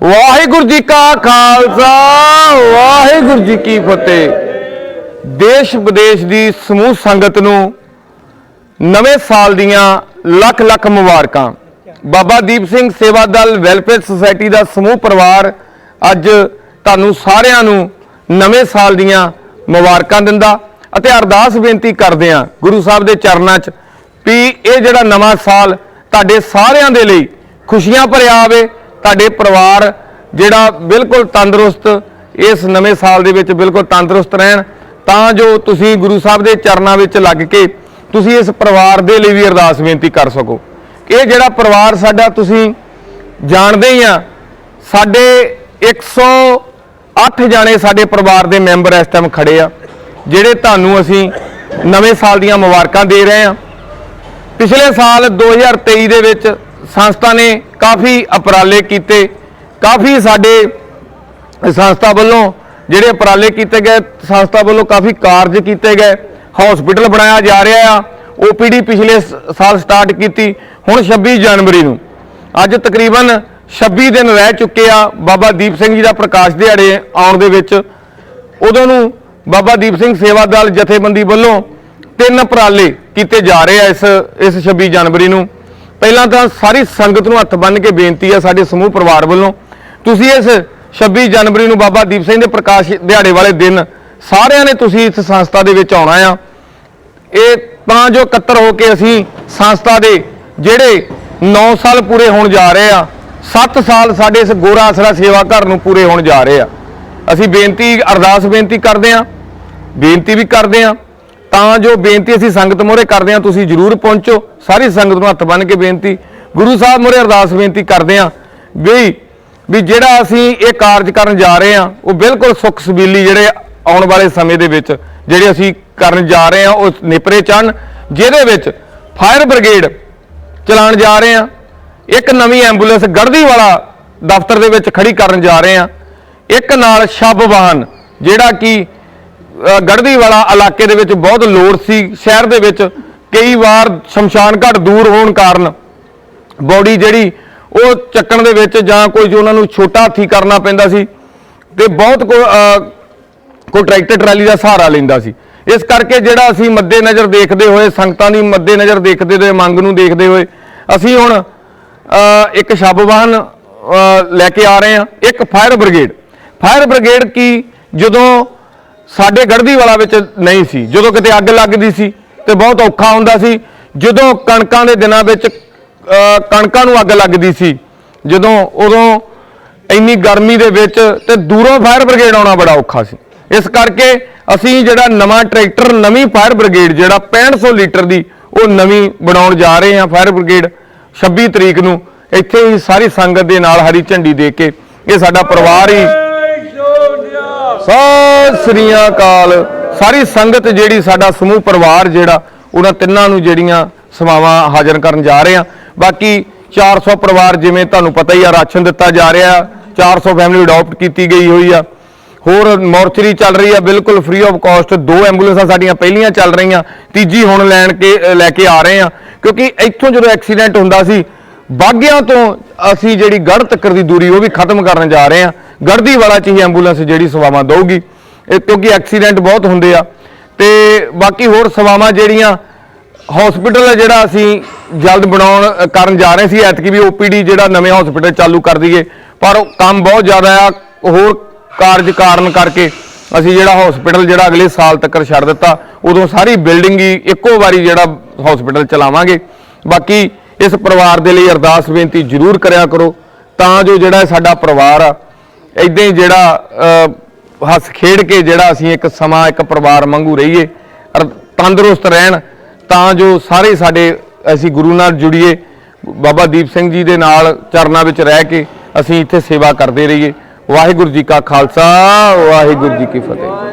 ਵਾਹਿਗੁਰੂ ਜੀ ਕਾ ਖਾਲਸਾ, ਵਾਹਿਗੁਰੂ ਜੀ ਕੀ ਫਤਿਹ। ਦੇਸ਼ ਵਿਦੇਸ਼ ਦੀ ਸਮੂਹ ਸੰਗਤ ਨੂੰ ਨਵੇਂ ਸਾਲ ਦੀਆਂ ਲੱਖ ਲੱਖ ਮੁਬਾਰਕਾਂ। ਬਾਬਾ ਦੀਪ ਸਿੰਘ ਸੇਵਾ ਦਲ ਵੈਲਫੇਅਰ ਸੁਸਾਇਟੀ ਦਾ ਸਮੂਹ ਪਰਿਵਾਰ ਅੱਜ ਤੁਹਾਨੂੰ ਸਾਰਿਆਂ ਨੂੰ ਨਵੇਂ ਸਾਲ ਦੀਆਂ ਮੁਬਾਰਕਾਂ ਦਿੰਦਾ ਅਤੇ ਅਰਦਾਸ ਬੇਨਤੀ ਕਰਦੇ ਹਾਂ ਗੁਰੂ ਸਾਹਿਬ ਦੇ ਚਰਨਾਂ 'ਚ ਵੀ ਇਹ ਜਿਹੜਾ ਨਵਾਂ ਸਾਲ ਤੁਹਾਡੇ ਸਾਰਿਆਂ ਦੇ ਲਈ ਖੁਸ਼ੀਆਂ ਭਰਿਆ ਆਵੇ ਤੁਹਾਡੇ ਪਰਿਵਾਰ ਜਿਹੜਾ ਬਿਲਕੁਲ ਤੰਦਰੁਸਤ ਇਸ ਨਵੇਂ ਸਾਲ ਦੇ ਵਿੱਚ ਬਿਲਕੁਲ ਤੰਦਰੁਸਤ ਰਹਿਣ, ਤਾਂ ਜੋ ਤੁਸੀਂ ਗੁਰੂ ਸਾਹਿਬ ਦੇ ਚਰਨਾਂ ਵਿੱਚ ਲੱਗ ਕੇ ਤੁਸੀਂ ਇਸ ਪਰਿਵਾਰ ਦੇ ਲਈ ਵੀ ਅਰਦਾਸ ਬੇਨਤੀ ਕਰ ਸਕੋ। ਇਹ ਜਿਹੜਾ ਪਰਿਵਾਰ ਸਾਡਾ ਤੁਸੀਂ ਜਾਣਦੇ ਹੀ ਆ, ਸਾਡੇ 108 ਜਾਣੇ ਸਾਡੇ ਪਰਿਵਾਰ ਦੇ ਮੈਂਬਰ ਇਸ ਟਾਈਮ ਖੜੇ ਆ, ਜਿਹੜੇ ਤੁਹਾਨੂੰ ਅਸੀਂ ਨਵੇਂ ਸਾਲ ਦੀਆਂ ਮੁਬਾਰਕਾਂ ਦੇ ਰਹੇ ਆ। ਪਿਛਲੇ ਸਾਲ 2023 ਦੇ ਵਿੱਚ ਸੰਸਥਾ ਨੇ ਕਾਫੀ ਉਪਰਾਲੇ ਕੀਤੇ। ਕਾਫੀ ਸਾਡੇ ਸੰਸਥਾ ਵੱਲੋਂ ਜਿਹੜੇ ਉਪਰਾਲੇ ਕੀਤੇ ਗਏ, ਸੰਸਥਾ ਵੱਲੋਂ ਕਾਫੀ ਕਾਰਜ ਕੀਤੇ ਗਏ। ਹਸਪੀਟਲ ਬਣਾਇਆ ਜਾ ਰਿਹਾ ਆ। ਓਪੀਡੀ ਪਿਛਲੇ ਸ- ਸਾਲ ਸਟਾਰਟ ਕੀਤੀ। ਹੁਣ 26 ਜਨਵਰੀ ਨੂੰ। ਅੱਜ ਤਕਰੀਬਨ 26 ਦਿਨ ਰਹਿ ਚੁੱਕੇ ਆ ਬਾਬਾ ਦੀਪ ਸਿੰਘ ਜੀ ਦਾ ਪ੍ਰਕਾਸ਼ ਦਿਹਾੜੇ ਆਉਣ ਦੇ ਵਿੱਚ। ਉਦੋਂ ਨੂੰ ਬਾਬਾ ਦੀਪ ਸਿੰਘ ਸੇਵਾ ਦਲ ਜਥੇਬੰਦੀ ਵੱਲੋਂ ਤਿੰਨ ਉਪਰਾਲੇ ਕੀਤੇ ਜਾ ਰਹੇ ਆ ਇਸ ਇਸ 26 ਜਨਵਰੀ ਨੂੰ। ਪਹਿਲਾਂ ਤਾਂ ਸਾਰੀ ਸੰਗਤ ਨੂੰ ਹੱਥ ਬੰਨ੍ਹ ਕੇ ਬੇਨਤੀ ਆ ਸਾਡੇ ਸਮੂਹ ਪਰਿਵਾਰ ਵੱਲੋਂ। ਤੁਸੀਂ ਇਸ 26 ਜਨਵਰੀ ਨੂੰ ਬਾਬਾ ਦੀਪ ਸਿੰਘ ਦੇ ਪ੍ਰਕਾਸ਼ ਦਿਹਾੜੇ ਵਾਲੇ ਦਿਨ ਸਾਰਿਆਂ ਨੇ ਤੁਸੀਂ ਇਸ ਸੰਸਥਾ ਦੇ ਵਿੱਚ ਆਉਣਾ ਆ। ਇਹ ਤਾਂ ਜੋ ਇਕੱਤਰ ਹੋ ਕੇ ਅਸੀਂ ਸੰਸਥਾ ਦੇ ਜਿਹੜੇ 9 ਸਾਲ ਪੂਰੇ ਹੋਣ ਜਾ ਰਹੇ ਆ 7 ਸਾਲ ਸਾਡੇ ਇਸ ਗੋਰਾ ਆਸਰਾ ਸੇਵਾ ਘਰ ਨੂੰ ਪੂਰੇ ਹੋਣ ਜਾ ਰਹੇ ਆ। ਅਸੀਂ ਬੇਨਤੀ, ਅਰਦਾਸ ਬੇਨਤੀ ਕਰਦੇ ਆ, ਬੇਨਤੀ ਵੀ ਕਰਦੇ ਆ ਤਾਂ ਜੋ ਬੇਨਤੀ ਅਸੀਂ ਸੰਗਤ ਮੋਰੇ ਕਰਦੇ ਹਾਂ, ਤੁਸੀਂ ਜਰੂਰ ਪਹੁੰਚੋ। ਸਾਰੀ ਸੰਗਤ ਨੂੰ ਹੱਥ ਬੰਨ੍ਹ ਕੇ ਬੇਨਤੀ। ਗੁਰੂ ਸਾਹਿਬ ਮੋਰੇ ਅਰਦਾਸ ਬੇਨਤੀ ਕਰਦੇ ਹਾਂ ਵੀ ਵੀ ਜਿਹੜਾ ਅਸੀਂ ਇਹ ਕਾਰਜ ਕਰਨ ਜਾ ਰਹੇ ਹਾਂ, ਉਹ ਬਿਲਕੁਲ ਸੁੱਖ ਸਬੀਲੀ ਜਿਹੜੇ ਆਉਣ ਵਾਲੇ ਸਮੇਂ ਦੇ ਵਿੱਚ, ਜਿਹੜੇ ਅਸੀਂ ਕਰਨ ਜਾ ਰਹੇ ਹਾਂ, ਉਹ ਨਿਪਰੇ ਚੜਨ ਜਿਹਦੇ ਵਿੱਚ ਫਾਇਰ ਬ੍ਰਿਗੇਡ ਚਲਾਉਣ ਜਾ ਰਹੇ ਹਾਂ, ਇੱਕ ਨਵੀਂ ਐਂਬੂਲੈਂਸ ਗੜਦੀ ਵਾਲਾ ਦਫ਼ਤਰ ਦੇ ਵਿੱਚ ਖੜੀ ਕਰਨ ਜਾ ਰਹੇ ਹਾਂ, ਇੱਕ ਨਾਲ ਸ਼ਬ ਵਾਹਨ, ਜਿਹੜਾ ਕਿ ਗੜਦੀ ਵਾਲਾ ਇਲਾਕੇ ਦੇ ਵਿੱਚ ਬਹੁਤ ਲੋੜ ਸੀ। ਸ਼ਹਿਰ ਦੇ ਵਿੱਚ ਕਈ ਵਾਰ ਸ਼ਮਸ਼ਾਨ ਘਾਟ ਦੂਰ ਹੋਣ ਕਾਰਨ ਬੋਡੀ ਜਿਹੜੀ ਉਹ ਚੱਕਣ ਦੇ ਵਿੱਚ ਜਾਂ ਕੋਈ ਜੋ ਉਹਨਾਂ ਨੂੰ ਛੋਟਾ ਹੱਥੀ ਕਰਨਾ ਪੈਂਦਾ ਸੀ ਤੇ ਬਹੁਤ ਕੋ ਕੋਈ ਟਰੈਕਟਰ ਟਰਾਲੀ ਦਾ ਸਹਾਰਾ ਲੈਂਦਾ ਸੀ। ਇਸ ਕਰਕੇ ਜਿਹੜਾ ਅਸੀਂ ਮੱਦੇ ਨਜ਼ਰ ਦੇਖਦੇ ਹੋਏ, ਸੰਗਤਾਂ ਦੀ ਮੱਦੇ ਨਜ਼ਰ ਦੇਖਦੇ ਹੋਏ, ਮੰਗ ਨੂੰ ਦੇਖਦੇ ਹੋਏ ਅਸੀਂ ਹੁਣ ਇੱਕ ਸ਼ਬ ਵਾਹਨ ਲੈ ਕੇ ਆ ਰਹੇ ਹਾਂ। ਇੱਕ ਫਾਇਰ ਬ੍ਰਿਗੇਡ। ਫਾਇਰ ਬ੍ਰਿਗੇਡ ਕੀ ਜਦੋਂ ਸਾਡੇ ਗੜਦੀ ਵਾਲਾ ਵਿੱਚ ਨਹੀਂ ਸੀ। ਜਦੋਂ ਕਿਤੇ ਅੱਗ ਲੱਗਦੀ ਸੀ ਤੇ ਬਹੁਤ ਔਖਾ ਹੁੰਦਾ ਸੀ। ਜਦੋਂ ਕਣਕਾਂ ਦੇ ਦਿਨਾਂ ਵਿੱਚ ਕਣਕਾਂ ਨੂੰ ਅੱਗ ਲੱਗਦੀ ਸੀ, ਜਦੋਂ ਉਦੋਂ ਇੰਨੀ ਗਰਮੀ ਦੇ ਵਿੱਚ ਤੇ ਦੂਰੋਂ ਫਾਇਰ ਬ੍ਰਿਗੇਡ ਆਉਣਾ ਬੜਾ ਔਖਾ ਸੀ। ਇਸ ਕਰਕੇ ਅਸੀਂ ਜਿਹੜਾ ਨਵਾਂ ਟਰੈਕਟਰ, ਨਵੀਂ ਫਾਇਰ ਬ੍ਰਿਗੇਡ, ਜਿਹੜਾ 6500 ਲੀਟਰ ਦੀ ਉਹ ਨਵੀਂ ਬਣਾਉਣ ਜਾ ਰਹੇ ਹਾਂ ਫਾਇਰ ਬ੍ਰਿਗੇਡ 26 ਤਰੀਕ ਨੂੰ, ਇੱਥੇ ਹੀ ਸਾਰੀ ਸੰਗਤ ਦੇ ਨਾਲ ਹਰੀ ਝੰਡੀ ਦੇ ਕੇ ਇਹ ਸਾਡਾ ਪਰਿਵਾਰ ਹੀ ਸਤਿ ਸ੍ਰੀ ਅਕਾਲ। ਸਾਰੀ ਸੰਗਤ ਜਿਹੜੀ ਸਾਡਾ ਸਮੂਹ ਪਰਿਵਾਰ ਜਿਹੜਾ, ਉਹਨਾਂ ਤਿੰਨਾਂ ਨੂੰ ਜਿਹੜੀਆਂ ਸਮਾਵਾਂ ਹਾਜ਼ਰ ਕਰਨ ਜਾ ਰਹੇ ਆ ਬਾਕੀ 400 ਪਰਿਵਾਰ ਜਿਵੇਂ ਤੁਹਾਨੂੰ ਪਤਾ ਹੀ ਆ, ਰਾਸ਼ਨ ਦਿੱਤਾ ਜਾ ਰਿਹਾ 400 ਫੈਮਿਲੀ ਅਡਾਪਟ ਕੀਤੀ ਗਈ ਹੋਈ ਆ। ਹੋਰ ਮੋਰਚਰੀ ਚੱਲ ਰਹੀ ਆ, ਬਿਲਕੁਲ ਫ੍ਰੀ ਆਫ ਕਾਸਟ ਦੋ ਐਂਬੂਲੈਂਸਾਂ ਸਾਡੀਆਂ ਪਹਿਲੀਆਂ ਚੱਲ ਰਹੀਆਂ, ਤੀਜੀ ਹੁਣ ਲੈਣ ਕੇ ਲੈ ਕੇ ਆ ਰਹੇ ਆ ਕਿਉਂਕਿ ਇੱਥੋਂ ਜਦੋਂ ਐਕਸੀਡੈਂਟ ਹੁੰਦਾ ਸੀ ਬਾਗਿਆਂ ਤੋਂ ਅਸੀਂ ਜਿਹੜੀ ਗੜ੍ਹ ਤੱਕਰ ਦੀ ਦੂਰੀ, ਉਹ ਵੀ ਖਤਮ ਕਰਨ ਜਾ ਰਹੇ ਹਾਂ। ਗੜ੍ਹਦੀ ਵਾਲਾ ਚ ਹੀ ਐਂਬੂਲੈਂਸ ਜਿਹੜੀ ਸੇਵਾਵਾਂ ਦਊਗੀ। ਇਹ ਕਿਉਂਕਿ ਐਕਸੀਡੈਂਟ ਬਹੁਤ ਹੁੰਦੇ ਆ। ਤੇ ਬਾਕੀ ਹੋਰ ਸੇਵਾਵਾਂ ਜਿਹੜੀਆਂ ਹਸਪੀਟਲ ਜਿਹੜਾ ਅਸੀਂ ਜਲਦ ਬਣਾਉਣ ਕਰਨ ਜਾ ਰਹੇ ਸੀ। ਐਤਕੀ ਵੀ ਓਪੀਡੀ ਜਿਹੜਾ ਨਵੇਂ ਹਸਪੀਟਲ ਚਾਲੂ ਕਰ ਦਈਏ। ਪਰ ਉਹ ਕੰਮ ਬਹੁਤ ਜ਼ਿਆਦਾ ਆ। ਹੋਰ ਕਾਰਜ ਕਾਰਨ ਕਰਕੇ ਅਸੀਂ ਜਿਹੜਾ ਹਸਪੀਟਲ ਜਿਹੜਾ ਅਗਲੇ ਸਾਲ ਤੱਕ ਛੱਡ ਦਿੱਤਾ। ਉਦੋਂ ਸਾਰੀ ਬਿਲਡਿੰਗ ਹੀ ਇੱਕੋ ਵਾਰੀ ਜਿਹੜਾ ਹਸਪੀਟਲ ਚਲਾਵਾਂਗੇ। ਬਾਕੀ ਇਸ ਪਰਿਵਾਰ ਦੇ ਲਈ ਅਰਦਾਸ ਬੇਨਤੀ ਜ਼ਰੂਰ ਕਰਿਆ ਕਰੋ, ਤਾਂ ਜੋ ਜਿਹੜਾ ਸਾਡਾ ਪਰਿਵਾਰ ਆ ਇਦਾਂ ਹੀ ਜਿਹੜਾ ਹੱਸ ਖੇਡ ਕੇ ਜਿਹੜਾ ਅਸੀਂ ਇੱਕ ਸਮਾਂ, ਇੱਕ ਪਰਿਵਾਰ ਵਾਂਗੂ ਰਹੀਏ ਔਰ ਤੰਦਰੁਸਤ ਰਹਿਣ, ਤਾਂ ਜੋ ਸਾਰੇ ਸਾਡੇ ਅਸੀਂ ਗੁਰੂ ਨਾਲ ਜੁੜੀਏ, ਬਾਬਾ ਦੀਪ ਸਿੰਘ ਜੀ ਦੇ ਨਾਲ ਚਰਨਾਂ ਵਿੱਚ ਰਹਿ ਕੇ ਅਸੀਂ ਇੱਥੇ ਸੇਵਾ ਕਰਦੇ ਰਹੀਏ। ਵਾਹਿਗੁਰੂ ਜੀ ਕਾ ਖਾਲਸਾ, ਵਾਹਿਗੁਰੂ ਜੀ ਕੀ ਫਤਿਹ।